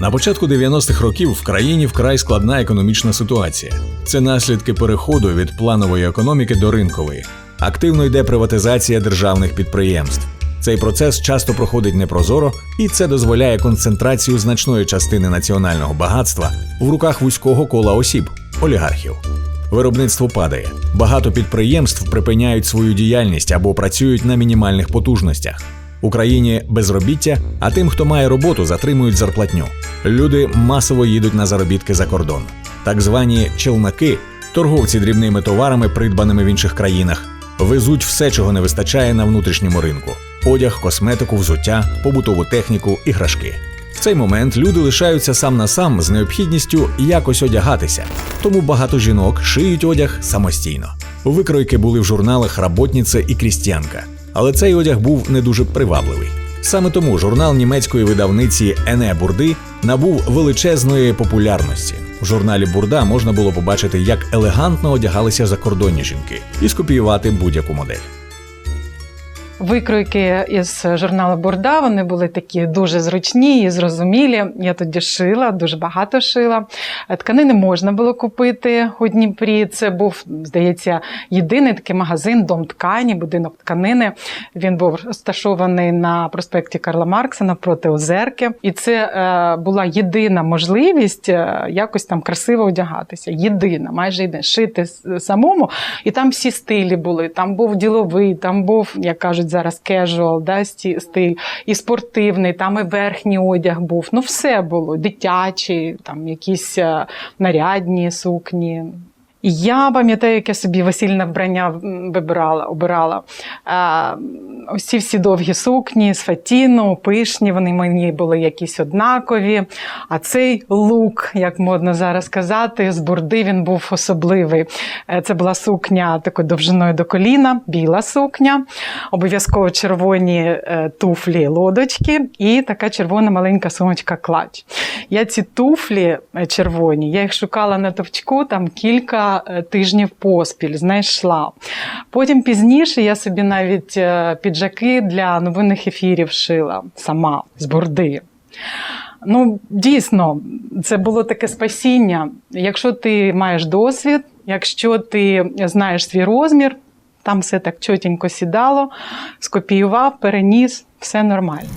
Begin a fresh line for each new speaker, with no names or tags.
На початку 90-х років в країні вкрай складна економічна ситуація. Це наслідки переходу від планової економіки до ринкової. Активно йде приватизація державних підприємств. Цей процес часто проходить непрозоро, і це дозволяє концентрацію значної частини національного багатства в руках вузького кола осіб олігархів. Виробництво падає. Багато підприємств припиняють свою діяльність або працюють на мінімальних потужностях. Україні безробіття, а тим, хто має роботу, затримують зарплатню. Люди масово їдуть на заробітки за кордон. Так звані челнаки, торговці дрібними товарами, придбаними в інших країнах, везуть все, чого не вистачає на внутрішньому ринку: одяг, косметику, взуття, побутову техніку, іграшки. В цей момент люди лишаються сам на сам з необхідністю якось одягатися, тому багато жінок шиють одяг самостійно. Викройки були в журналах Работниця і Крістіанка, але цей одяг був не дуже привабливий. Саме тому журнал німецької видавниці Ене Бурди набув величезної популярності. В журналі Бурда можна було побачити, як елегантно одягалися закордонні жінки, і скопіювати будь-яку модель.
Викройки із журналу Бурда вони були такі дуже зручні і зрозумілі. Я тоді шила, дуже багато шила. Тканини можна було купити у Дніпрі. Це був, здається, єдиний такий магазин, дом ткані, будинок тканини. Він був розташований на проспекті Карла Маркса навпроти Озерки. І це е, була єдина можливість е, якось там красиво одягатися. Єдина, майже єдина. Шити самому. І там всі стилі були. Там був діловий, там був, як кажуть зараз, casual, да, стиль, і спортивний, там і верхній одяг був. Ну, все було. дитячі, там якісь е, нарядні сукні. Я пам'ятаю, як я собі весільне вбрання вибирала, обирала. Ось ці всі довгі сукні з фатіну, пишні, вони мені були якісь однакові. А цей лук, як модно зараз казати, з бурди він був особливий. Е, Це була сукня такою довжиною до коліна, біла сукня, обов'язково червоні е, туфлі лодочки і така червона маленька сумочка клач. Я ці туфлі е, червоні, я їх шукала на товчку там кілька е, тижнів поспіль, знайшла. Потім пізніше я собі навіть е, піджаки для новинних ефірів шила сама з борди. Ну, дійсно, це було таке спасіння. Якщо ти маєш досвід, якщо ти знаєш свій розмір, там все так чотенько сідало, скопіював, переніс, все нормально.